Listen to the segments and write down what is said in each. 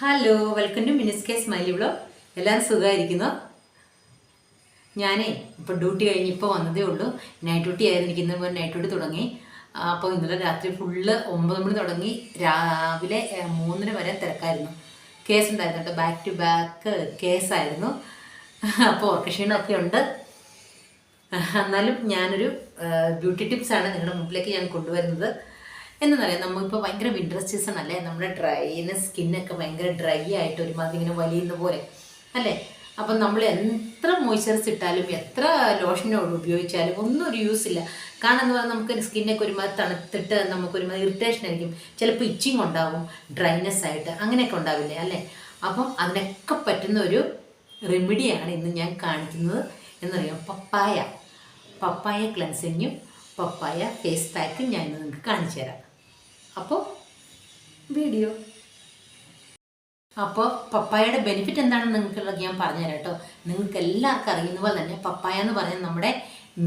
Hello welcome to minis K smiley blog എല്ലാവരും സുഖമായിരിക്കുന്നു. ഞാനേ ഇപ്പോൾ ഡ്യൂട്ടി കഴിഞ്ഞ് ഇപ്പോൾ വന്നതേ ഉള്ളൂ. നൈറ്റ് ഡ്യൂട്ടി ആയിരുന്നു. എനിക്ക് പോലെ നൈറ്റ് ഡ്യൂട്ടി തുടങ്ങി. അപ്പോൾ ഇന്നലെ രാത്രി ഫുള്ള് ഒമ്പത് മണി തുടങ്ങി. രാവിലെ മൂന്നര വരെ തിരക്കായിരുന്നു. കേസ് ഉണ്ടായിരുന്നു കേട്ടോ. ബാക്ക് ടു ബാക്ക് കേസായിരുന്നു അപ്പോൾ ഓർക്കക്ഷീണമൊക്കെ ഉണ്ട്. എന്നാലും ഞാനൊരു ബ്യൂട്ടി ടിപ്സാണ് നിങ്ങളുടെ മുമ്പിലേക്ക് ഞാൻ കൊണ്ടുവരുന്നത്. എന്നറിയാം നമ്മളിപ്പോൾ ഭയങ്കര വിന്റർ സീസൺ അല്ലേ? നമ്മുടെ ഡ്രൈന് സ്കിന്നൊക്കെ ഭയങ്കര ഡ്രൈ ആയിട്ട് ഒരുമാതിരി ഇങ്ങനെ വലിയുന്ന പോലെ അല്ലേ? അപ്പം നമ്മൾ എത്ര മോയ്സ്ചറൈസ് ഇട്ടാലും എത്ര ലോഷനോട് ഉപയോഗിച്ചാലും ഒന്നും ഒരു യൂസ് ഇല്ല. കാരണം എന്ന് പറഞ്ഞാൽ നമുക്ക് സ്കിന്നൊക്കെ ഒരുമാതിരി തണുത്തിട്ട് നമുക്ക് ഒരുമാതിരി ഇറിറ്റേഷൻ ആയിരിക്കും. ചിലപ്പോൾ ഇച്ചിങ് ഉണ്ടാവും ഡ്രൈനെസ് ആയിട്ട് അങ്ങനെയൊക്കെ ഉണ്ടാവില്ലേ അല്ലേ? അപ്പം അതിനൊക്കെ പറ്റുന്ന ഒരു റെമഡിയാണ് ഇന്ന് ഞാൻ കാണിക്കുന്നത് എന്നറിയാം. പപ്പായ. പപ്പായ ക്ലൻസിങ്ങും പപ്പായ ഫേസ് പാക്കും ഞാൻ നിങ്ങൾക്ക് കാണിച്ചു തരാം അപ്പോൾ വീഡിയോ. അപ്പോൾ പപ്പായയുടെ ബെനിഫിറ്റ് എന്താണെന്ന് നിങ്ങൾക്കുള്ളത് ഞാൻ പറഞ്ഞുതരാം കേട്ടോ. നിങ്ങൾക്ക് എല്ലാവർക്കും അറിയുന്ന പോലെ തന്നെ പപ്പായ എന്ന് പറയുന്നത് നമ്മുടെ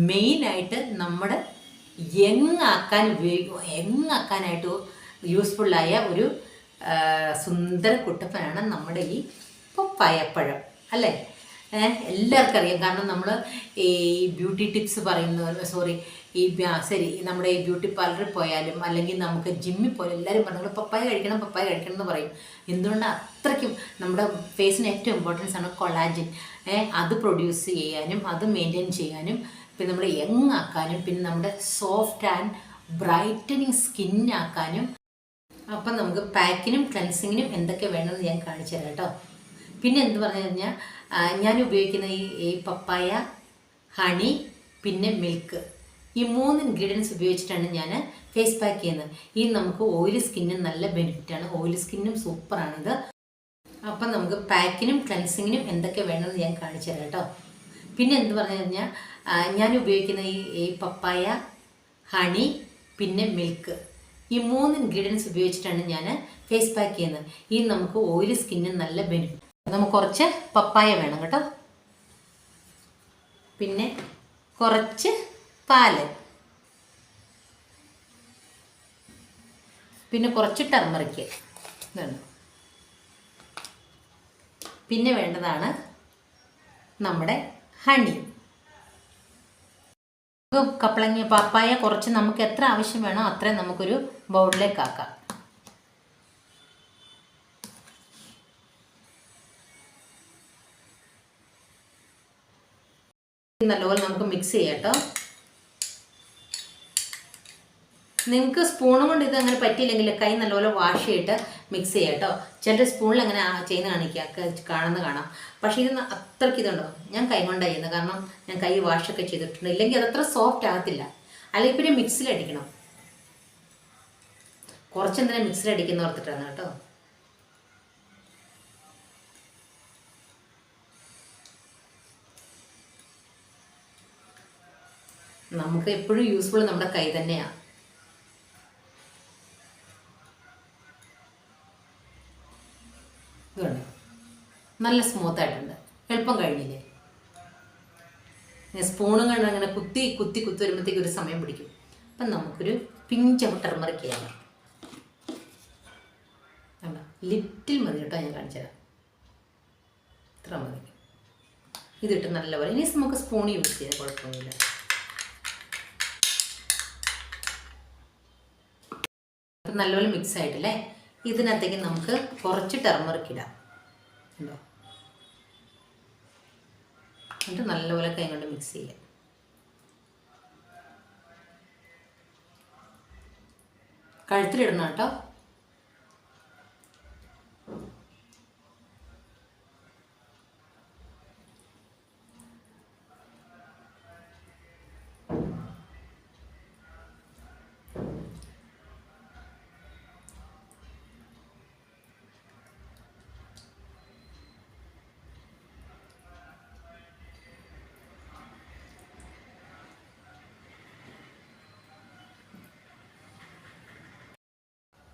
മെയിനായിട്ട് നമ്മുടെ യങ്ങാക്കാൻ ഉപയോഗിക്കും യങ്ങാക്കാനായിട്ട് യൂസ്ഫുള്ളായ ഒരു സുന്ദര കുട്ടപ്പനാണ് നമ്മുടെ ഈ പപ്പായപ്പഴം. അല്ലേ? എല്ലാവർക്കും അറിയാം. കാരണം നമ്മൾ ഈ ബ്യൂട്ടി ടിപ്സ് പറയുന്ന സോറി ഈ ശരി നമ്മുടെ ഈ ബ്യൂട്ടി പാർലറിൽ പോയാലും അല്ലെങ്കിൽ നമുക്ക് ജിമ്മിൽ പോയാലും എല്ലാവരും പറഞ്ഞു "നിങ്ങൾ പപ്പായ കഴിക്കണം പപ്പായ കഴിക്കണം എന്ന് പറയും. എന്തുകൊണ്ടാണ് അത്രയ്ക്കും നമ്മുടെ ഫേസിന് ഏറ്റവും ഇമ്പോർട്ടൻസ് ആണ് കൊളാജിൻ അത് പ്രൊഡ്യൂസ് ചെയ്യാനും അത് മെയിന്റെയിൻ ചെയ്യാനും പിന്നെ നമ്മൾ യങ് ആക്കാനും പിന്നെ നമ്മുടെ സോഫ്റ്റ് ആൻഡ് ബ്രൈറ്റനിങ് സ്കിന്നാക്കാനും അപ്പം നമുക്ക് പാക്കിനും ക്ലൻസിങ്ങിനും എന്തൊക്കെ വേണമെന്ന് ഞാൻ കാണിച്ചു തരാം കേട്ടോ. പിന്നെ എന്ത് പറഞ്ഞു കഴിഞ്ഞാൽ ഞാൻ ഉപയോഗിക്കുന്ന ഈ പപ്പായ ഹണി പിന്നെ മിൽക്ക് ഈ മൂന്ന് ഇൻഗ്രീഡിയൻസ് ഉപയോഗിച്ചിട്ടാണ് ഞാൻ ഫേസ് പാക്ക് ചെയ്യുന്നത്. ഈ നമുക്ക് ഓയിലി സ്കിന്നിന് നല്ല ബെനിഫിറ്റാണ് ഓയിലി സ്കിന്നും സൂപ്പറാണിത് അപ്പം നമുക്ക് പാക്കിനും ക്ലൻസിങ്ങിനും എന്തൊക്കെ വേണമെന്ന് ഞാൻ കാണിച്ചു തരാം കേട്ടോ. പിന്നെ എന്ത് പറഞ്ഞു കഴിഞ്ഞാൽ ഞാൻ ഉപയോഗിക്കുന്ന ഈ ഈ പപ്പായ ഹണി പിന്നെ മിൽക്ക് ഈ മൂന്ന് ഇൻഗ്രീഡിയൻസ് ഉപയോഗിച്ചിട്ടാണ് ഞാൻ ഫേസ് പാക്ക് ചെയ്യുന്നത്. ഈ നമുക്ക് ഓയിലി സ്കിന്നിന് നല്ല ബെനിഫിറ്റ് നമുക്ക് കുറച്ച് പപ്പായ വേണം കേട്ടോ. പിന്നെ കുറച്ച് പാൽ. പിന്നെ കുറച്ച് ടർമറിക്ക് പിന്നെ വേണ്ടതാണ് നമ്മുടെ ഹണി കപ്പളങ്ങിയ കപ്പളങ്ങ പപ്പായ കുറച്ച് നമുക്ക് എത്ര ആവശ്യം വേണോ അത്രയും നമുക്കൊരു ബൗളിലേക്ക് ആക്കാം. നല്ലപോലെ നമുക്ക് മിക്സ് ചെയ്യാം കേട്ടോ. നിങ്ങൾക്ക് സ്പൂണും കൊണ്ട് ഇത് അങ്ങനെ പറ്റിയില്ലെങ്കിൽ കൈ നല്ലപോലെ വാഷ് ചെയ്തിട്ട് മിക്സ് ചെയ്യാം കേട്ടോ. ചിലർ സ്പൂണിൽ അങ്ങനെ ചെയ്യുന്ന കാണിക്കുക കാണുന്ന കാണാം. പക്ഷേ ഇത് അത്രയ്ക്ക് ഇതുണ്ടോ? ഞാൻ കൈ കൊണ്ടാണ് ചെയ്യുന്നത് കാരണം ഞാൻ കൈ വാഷൊക്കെ ചെയ്തിട്ടുണ്ട്. ഇല്ലെങ്കിൽ അതത്ര സോഫ്റ്റ് ആകത്തില്ല. അല്ലെങ്കിൽ പിന്നെ മിക്സിലടിക്കണം കുറച്ചെന്തിനാ മിക്സിലടിക്കുന്ന ഓർത്തിട്ടാണ് കേട്ടോ. നമുക്ക് എപ്പോഴും യൂസ്ഫുൾ നമ്മുടെ കൈ തന്നെയാണ് ഇതുണ്ട് നല്ല സ്മൂത്ത് ആയിട്ടുണ്ട്. എളുപ്പം കഴിഞ്ഞില്ലേ? സ്പൂണും കണ്ട് അങ്ങനെ കുത്തി കുത്തി കുത്തി വരുമ്പോഴത്തേക്ക് ഒരു സമയം പിടിക്കും. അപ്പം നമുക്കൊരു പിഞ്ച് ടെർമറിക്ക് ചെയ്യാം ലിറ്റിൽ മതി കേട്ടോ ഞാൻ കാണിച്ചു തരാം. ഇത്ര മതി. ഇതിട്ട് നല്ലപോലെ. ഇനി നമുക്ക് സ്പൂൺ യൂസ് ചെയ്യാം കുഴപ്പമൊന്നുമില്ല. നല്ലപോലെ മിക്സ് ആയിട്ടില്ലേ? ഇതിനകത്തേക്ക് നമുക്ക് കുറച്ച് ടെർമറിക്ക് ഇടാം. ഉണ്ടോ എന്നിട്ട് നല്ലപോലെ കൈ കൊണ്ട് മിക്സ് ചെയ്യുക കഴുത്തിലിടണം കേട്ടോ.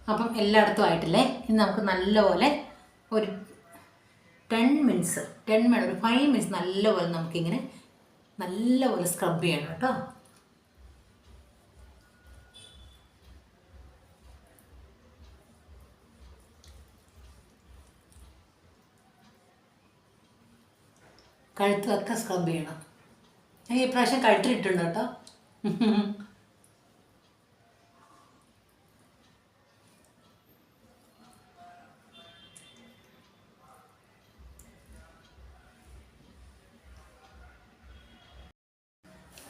അപ്പം എല്ലായിടത്തും ആയിട്ടില്ലേ? ഇനി നമുക്ക് നല്ലപോലെ ഒരു ടെൻ മിനിറ്റ്സ് ടെൻ മിനിറ്റ് ഒരു ഫൈവ് മിനിറ്റ്സ് നല്ലപോലെ നമുക്കിങ്ങനെ നല്ലപോലെ സ്ക്രബ് ചെയ്യണം കേട്ടോ. കഴുത്തൊക്കെ സ്ക്രബ് ചെയ്യണം. ഞാൻ ഈ പ്രാവശ്യം കഴുത്തിട്ടുണ്ട് കേട്ടോ.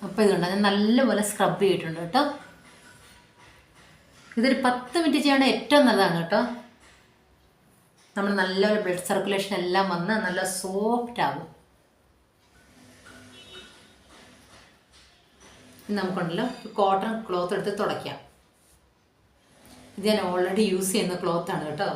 അപ്പോൾ ഇതുണ്ട്? ഞാൻ നല്ലപോലെ സ്ക്രബ് ചെയ്തിട്ടുണ്ട് കേട്ടോ. ഇതൊരു പത്ത് മിനിറ്റ് ചെയ്യേണ്ട ഏറ്റവും നല്ലതാണ് കേട്ടോ. നമ്മൾ നല്ലൊരു ബ്ലഡ് സർക്കുലേഷൻ എല്ലാം വന്ന് നല്ല സോഫ്റ്റ് ആകും നമുക്കുണ്ടല്ലോ കോട്ടൺ ക്ലോത്ത് എടുത്ത് തുടയ്ക്കാം. ഇത് ഞാൻ ഓൾറെഡി യൂസ് ചെയ്യുന്ന ക്ലോത്താണ് കേട്ടോ.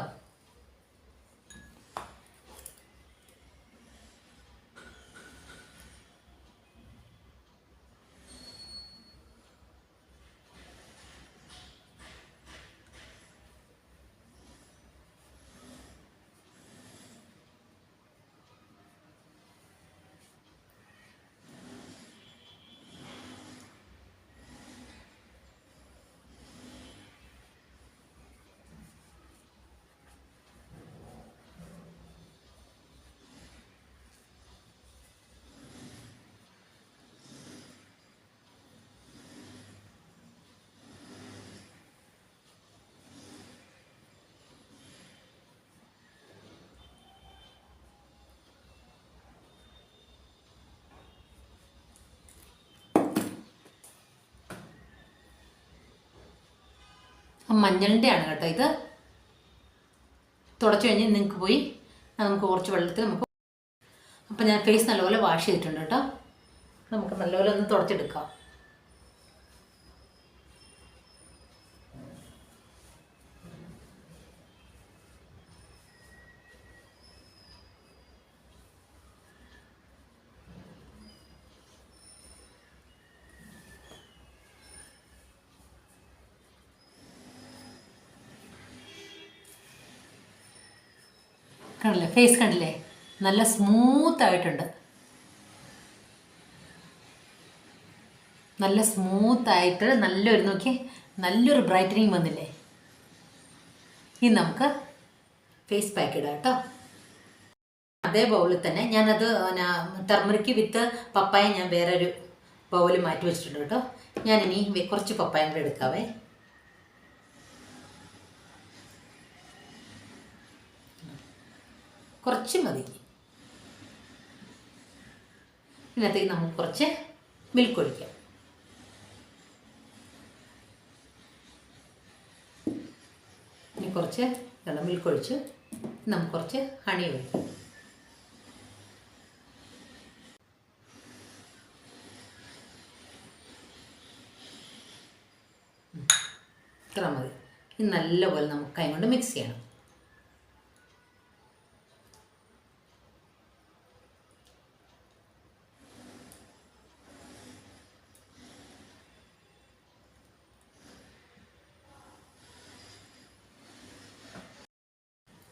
മഞ്ഞളിന്റെ ആണ് കേട്ടോ ഇത്. തുടച്ചു കഴിഞ്ഞ് നിങ്ങൾക്ക് പോയി നമുക്ക് കുറച്ച് വെള്ളത്തിൽ നമുക്ക് അപ്പം ഞാൻ ഫേസ് നല്ലപോലെ വാഷ് ചെയ്തിട്ടുണ്ട് കേട്ടോ. നമുക്ക് നല്ലപോലെ ഒന്ന് തുടച്ചെടുക്കാം. കണ്ടില്ലേ? ഫേസ് കണ്ടില്ലേ? നല്ല സ്മൂത്ത് ആയിട്ടുണ്ട്. നല്ല സ്മൂത്ത് ആയിട്ട് നല്ലൊരു നോക്കി നല്ലൊരു ബ്രൈറ്റനിങ് വന്നില്ലേ? ഇനി നമുക്ക് ഫേസ് പാക്ക് ഇടാം കേട്ടോ. അതേ ബൗളിൽ തന്നെ. ഞാനത് ടെർമറിക്ക് വിത്ത് പപ്പായ ഞാൻ വേറൊരു ബൗൽ മാറ്റി വെച്ചിട്ടുണ്ട് കേട്ടോ. ഞാനിനി കുറച്ച് പപ്പായ കൂടെ എടുക്കാവേ. കുറച്ച് മതി. ഇതിനകത്തേക്ക് നമുക്ക് കുറച്ച് മിൽക്ക് ഒഴിക്കാം. ഇനി കുറച്ച് വെള്ളം മിൽക്ക് ഒഴിച്ച് നമുക്ക് കുറച്ച് ഹണി ഒഴിക്കാം. ഇത്ര മതി. ഇത് നല്ലപോലെ നമുക്ക് കൈ കൊണ്ട് മിക്സ് ചെയ്യണം.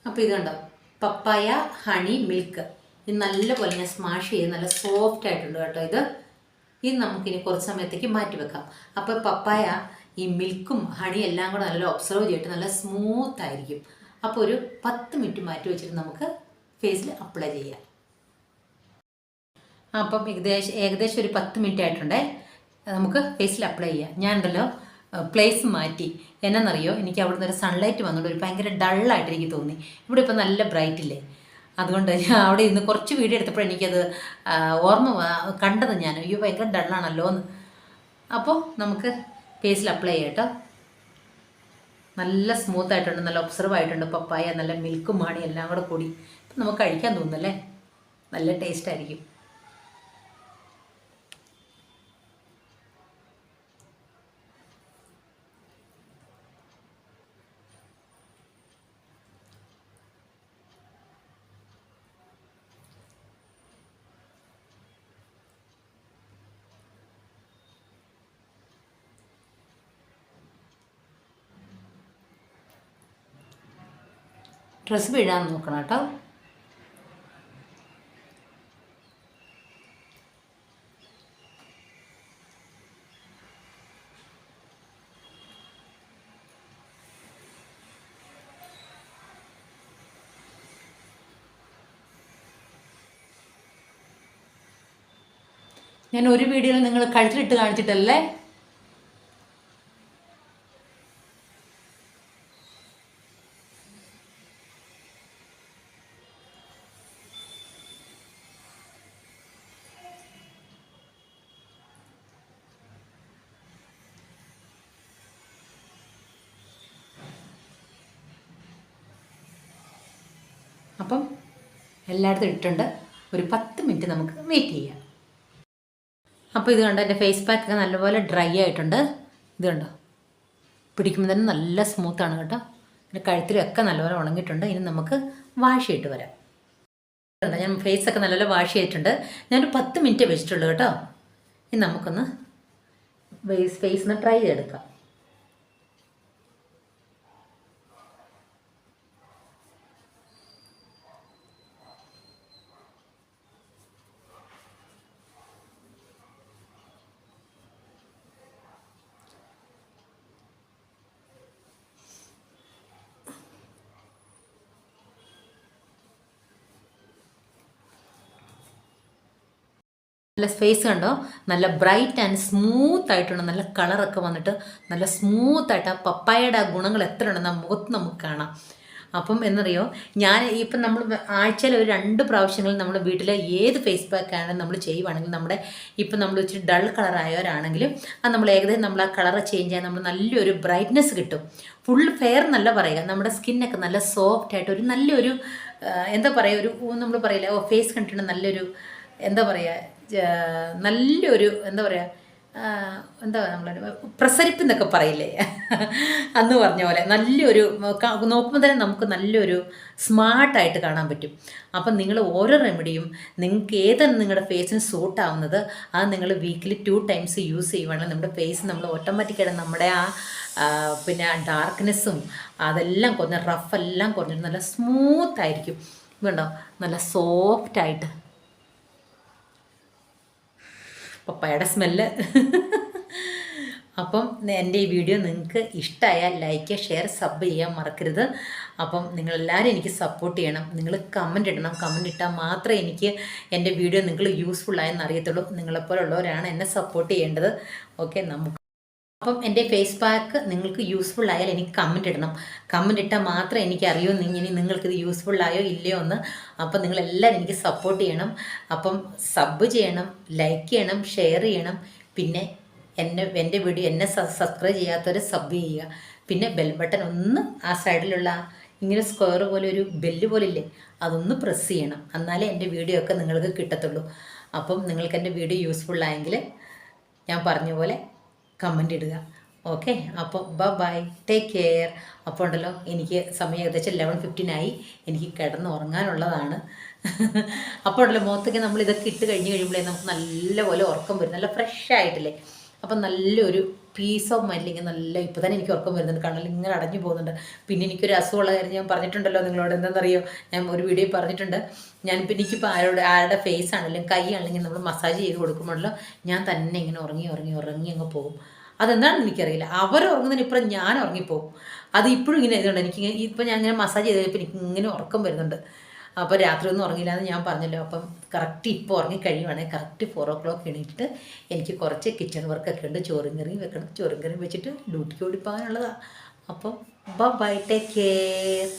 അപ്പോൾ ഇത് കണ്ടോ? പപ്പായ ഹണി മിൽക്ക് ഇത് നല്ലപോലെ ഞാൻ സ്മാഷ് ചെയ്ത് നല്ല സോഫ്റ്റ് ആയിട്ടുണ്ട് കേട്ടോ ഇത്. ഇത് നമുക്കിനി കുറച്ച് സമയത്തേക്ക് മാറ്റി വെക്കാം. അപ്പോൾ പപ്പായ ഈ മിൽക്കും ഹണിയും എല്ലാം കൂടെ നല്ല ഒബ്സർവ് ചെയ്തിട്ട് നല്ല സ്മൂത്ത് ആയിരിക്കും. അപ്പോൾ ഒരു പത്ത് മിനിറ്റ് മാറ്റി വെച്ചിട്ട് നമുക്ക് ഫേസിൽ അപ്ലൈ ചെയ്യാം. അപ്പം ഏകദേശം ഏകദേശം ഒരു പത്ത് മിനിറ്റ് ആയിട്ടുണ്ടേ. നമുക്ക് ഫേസിൽ അപ്ലൈ ചെയ്യാം. ഞാൻ ഉണ്ടല്ലോ പ്ലേസ് മാറ്റി. എന്നറിയോ എനിക്ക് അവിടുന്ന് ഒരു സൺലൈറ്റ് വന്നുകൊണ്ട് ഒരു ഭയങ്കര ഡള്ളായിട്ട് എനിക്ക് തോന്നി. ഇവിടെ ഇപ്പം നല്ല ബ്രൈറ്റ് ഇല്ലേ? അതുകൊണ്ട് ഞാൻ അവിടെ ഇരുന്ന് കുറച്ച് വീഡിയോ എടുത്തപ്പോൾ എനിക്കത് ഓർമ്മ കണ്ടത് ഞാൻ. അയ്യോ ഭയങ്കര ഡള്ളാണല്ലോ എന്ന് അപ്പോൾ നമുക്ക് ഫേസിൽ അപ്ലൈ ചെയ്യാം കേട്ടോ നല്ല സ്മൂത്ത് ആയിട്ടുണ്ട് നല്ല ഒബ്സർവ് ആയിട്ടുണ്ട് പപ്പായ നല്ല മിൽക്കും മാണി എല്ലാം കൂടെ കൂടി. നമുക്ക് കഴിക്കാൻ തോന്നുന്നല്ലേ? നല്ല ടേസ്റ്റ് ആയിരിക്കും. ഡ്രസ്സ് വീഴാൻ നോക്കണം കേട്ടോ. ഞാൻ ഒരു വീഡിയോയിൽ നിങ്ങൾ കഴുത്തിലിട്ട് കാണിച്ചിട്ടല്ലേ? അപ്പം എല്ലായിടത്തും ഇട്ടുണ്ട് ഒരു പത്ത് മിനിറ്റ് നമുക്ക് വെയിറ്റ് ചെയ്യാം. അപ്പോൾ ഇത് കണ്ടോ എന്റെ ഫേസ് പാക്കൊക്കെ നല്ലപോലെ ഡ്രൈ ആയിട്ടുണ്ട്. ഇത് കണ്ടോ? പിടിക്കുമ്പോൾ തന്നെ നല്ല സ്മൂത്താണ് കേട്ടോ. എന്റെ കഴുത്തിലൊക്കെ നല്ലപോലെ ഉണങ്ങിയിട്ടുണ്ട്. ഇനി നമുക്ക് വാഷ് ചെയ്തിട്ട് വരാം. ഞാൻ ഫേസ് ഒക്കെ നല്ലപോലെ വാഷ് ചെയ്തിട്ടുണ്ട്. ഞാനൊരു പത്ത് മിനിറ്റ് വെച്ചിട്ടുള്ളൂ കേട്ടോ. ഇനി നമുക്കൊന്ന് ഫേസ് ഫേസ് ഒന്ന് ട്രൈ ചെയ്തെടുക്കാം. നല്ല സ്പേസ് കണ്ടോ? നല്ല ബ്രൈറ്റ് ആൻഡ് സ്മൂത്ത് ആയിട്ടുണ്ട്. നല്ല കളറൊക്കെ വന്നിട്ട് നല്ല സ്മൂത്ത് ആയിട്ട് ആ പപ്പായയുടെ ആ ഗുണങ്ങൾ എത്ര ഉണ്ടെന്ന് ആ മുഖത്ത് നമുക്ക് കാണാം. അപ്പം എന്നറിയോ? ഞാൻ ഇപ്പം നമ്മൾ ആഴ്ചയിൽ ഒരു രണ്ട് പ്രാവശ്യങ്ങളിൽ നമ്മൾ വീട്ടിലെ ഏത് ഫേസ് പാക്ക് ആണെങ്കിലും നമ്മൾ ചെയ്യുവാണെങ്കിൽ നമ്മുടെ ഇപ്പം നമ്മൾ ഇച്ചിരി ഡൾ കളർ ആയവരാണെങ്കിലും അത് നമ്മൾ ഏകദേശം നമ്മൾ ആ കളർ ചേഞ്ച് ചെയ്യാൻ നമ്മൾ നല്ലൊരു ബ്രൈറ്റ്നെസ് കിട്ടും. ഫുൾ ഫെയർ എന്നല്ല പറയുക. നമ്മുടെ സ്കിന്നൊക്കെ നല്ല സോഫ്റ്റ് ആയിട്ട് ഒരു നല്ലൊരു എന്താ പറയുക? ഒരു നമ്മൾ പറയില്ല? ഓ ഫേസ് കണ്ടിട്ട് നല്ലൊരു എന്താ പറയുക നല്ലൊരു എന്താ പറയുക എന്താ നമ്മൾ പ്രസരിപ്പ് എന്നൊക്കെ പറയില്ലേ? അന്ന് പറഞ്ഞ പോലെ നല്ലൊരു നോക്കുമ്പോൾ തന്നെ നമുക്ക് നല്ലൊരു സ്മാർട്ടായിട്ട് കാണാൻ പറ്റും. അപ്പം നിങ്ങൾ ഓരോ റെമഡിയും നിങ്ങൾക്ക് ഏതാണ് നിങ്ങളുടെ ഫേസിന് സൂട്ട് ആവുന്നത് അത് നിങ്ങൾ വീക്കിലി ടു ടൈംസ് യൂസ് ചെയ്യുവാണെങ്കിൽ നമ്മുടെ ഫേസ് നമ്മൾ ഓട്ടോമാറ്റിക്കായിട്ട് നമ്മുടെ ആ പിന്നെ ഡാർക്ക്നെസ്സും അതെല്ലാം കുറഞ്ഞ റഫ് എല്ലാം കുറഞ്ഞിട്ട് നല്ല സ്മൂത്ത് ആയിരിക്കും. കണ്ടോ? നല്ല സോഫ്റ്റ് ആയിട്ട് പപ്പായയുടെ സ്മെല്ല്. അപ്പം എന്റെ ഈ വീഡിയോ നിങ്ങൾക്ക് ഇഷ്ടമായാൽ ലൈക്ക് ഷെയർ സബ് ചെയ്യാൻ മറക്കരുത്. അപ്പം നിങ്ങളെല്ലാവരും എനിക്ക് സപ്പോർട്ട് ചെയ്യണം. നിങ്ങൾ കമന്റ് ഇടണം. കമന്റ് ഇട്ടാൽ മാത്രമേ എനിക്ക് എന്റെ വീഡിയോ നിങ്ങൾ യൂസ്ഫുള്ളായെന്ന് അറിയത്തുള്ളൂ. നിങ്ങളെപ്പോലുള്ളവരാണ് എന്നെ സപ്പോർട്ട് ചെയ്യേണ്ടത്. ഓക്കെ നമുക്ക് അപ്പം എന്റെ ഫേസ് പാക്ക് നിങ്ങൾക്ക് യൂസ്ഫുൾ ആയാൽ എനിക്ക് കമന്റ് ഇടണം. കമന്റ് ഇട്ടാൽ മാത്രമേ എനിക്ക് അറിയൂ ഇനി നിങ്ങൾക്കിത് യൂസ്ഫുൾ ആയോ ഇല്ലയോ എന്ന്. അപ്പം നിങ്ങളെല്ലാവരും എനിക്ക് സപ്പോർട്ട് ചെയ്യണം. അപ്പം സബ് ചെയ്യണം ലൈക്ക് ചെയ്യണം ഷെയർ ചെയ്യണം. പിന്നെ എന്നെ എന്റെ വീഡിയോ എന്നെ സബ്സ്ക്രൈബ് ചെയ്യാത്തവർ സബ് ചെയ്യുക. പിന്നെ ബെൽ ബട്ടൺ ഒന്ന് ആ സൈഡിലുള്ള ഇങ്ങനെ സ്ക്വയർ പോലെ ഒരു ബെല്ല് പോലെ ഇല്ലേ അതൊന്ന് പ്രസ് ചെയ്യണം. എന്നാലേ എന്റെ വീഡിയോ ഒക്കെ നിങ്ങൾക്ക് കിട്ടത്തുള്ളൂ. അപ്പം നിങ്ങൾക്ക് എന്റെ വീഡിയോ യൂസ്ഫുൾ ആയെങ്കിൽ ഞാൻ പറഞ്ഞ പോലെ കമന്റ് ഇടുക. ഓക്കെ അപ്പോൾ ബ ബൈ ടേക്ക് കെയർ അപ്പോൾ ഉണ്ടല്ലോ എനിക്ക് സമയം ഏകദേശം ലെവൻ ഫിഫ്റ്റീനായി എനിക്ക് കിടന്ന് ഉറങ്ങാനുള്ളതാണ്. അപ്പോൾ ഉണ്ടല്ലോ മുഖത്തൊക്കെ നമ്മൾ ഇതൊക്കെ ഇട്ട് കഴിഞ്ഞ് കഴിയുമ്പോഴേ നമുക്ക് നല്ലപോലെ ഉറക്കം വരും. നല്ല ഫ്രഷ് ആയിട്ടില്ലേ? അപ്പം നല്ലൊരു പീസ് ഓഫ് മൈൻഡ് ഇങ്ങനെ നല്ല ഇപ്പോൾ തന്നെ എനിക്ക് ഉറക്കം വരുന്നുണ്ട് കണ്ണിൽ ഇങ്ങനെ അടഞ്ഞു പോകുന്നുണ്ട്. പിന്നെ എനിക്കൊരു അസുഖമുള്ള കാര്യം ഞാൻ പറഞ്ഞിട്ടുണ്ടല്ലോ നിങ്ങളോട് എന്താണെന്നറിയോ? ഞാൻ ഒരു വീഡിയോ പറഞ്ഞിട്ടുണ്ട്. പിന്നെ എനിക്കിപ്പോൾ ആരോട് ആരുടെ ഫേസ് ആണെങ്കിലും കൈ ആണെങ്കിലും നമ്മൾ മസാജ് ചെയ്ത് കൊടുക്കുമ്പോഴല്ലോ ഞാൻ തന്നെ ഇങ്ങനെ ഉറങ്ങി ഉറങ്ങി ഉറങ്ങി അങ്ങ് പോകും. അതെന്താണെന്ന് എനിക്കറിയില്ല. അവർ ഉറങ്ങുന്നതിന് ഇപ്പുറം ഞാൻ ഉറങ്ങിപ്പോകും അത് ഇപ്പോഴും ഇങ്ങനെ ഇതുകൊണ്ട് എനിക്ക് ഇപ്പം ഞാൻ ഇങ്ങനെ മസാജ് ചെയ്ത് കഴിഞ്ഞപ്പോൾ എനിക്ക് ഇങ്ങനെ ഉറക്കം വരുന്നുണ്ട്. അപ്പോൾ രാത്രി ഒന്നും ഉറങ്ങില്ല എന്ന് ഞാൻ പറഞ്ഞല്ലോ. അപ്പം കറക്റ്റ് ഇപ്പോൾ ഉറങ്ങി കഴിയുവാണെങ്കിൽ കറക്റ്റ് ഫോർ ഓ ക്ലോക്ക് എണീറ്റിട്ട് എനിക്ക് കുറച്ച് കിച്ചൺ വർക്കൊക്കെ ഉണ്ട്. ചോറും കറിയും വെക്കണം. ചോറും കറിയും വെച്ചിട്ട് ഡ്യൂട്ടിക്ക് ഓടിപ്പോകാനുള്ളതാണ് അപ്പം ബൈ ടേക്ക് കെയർ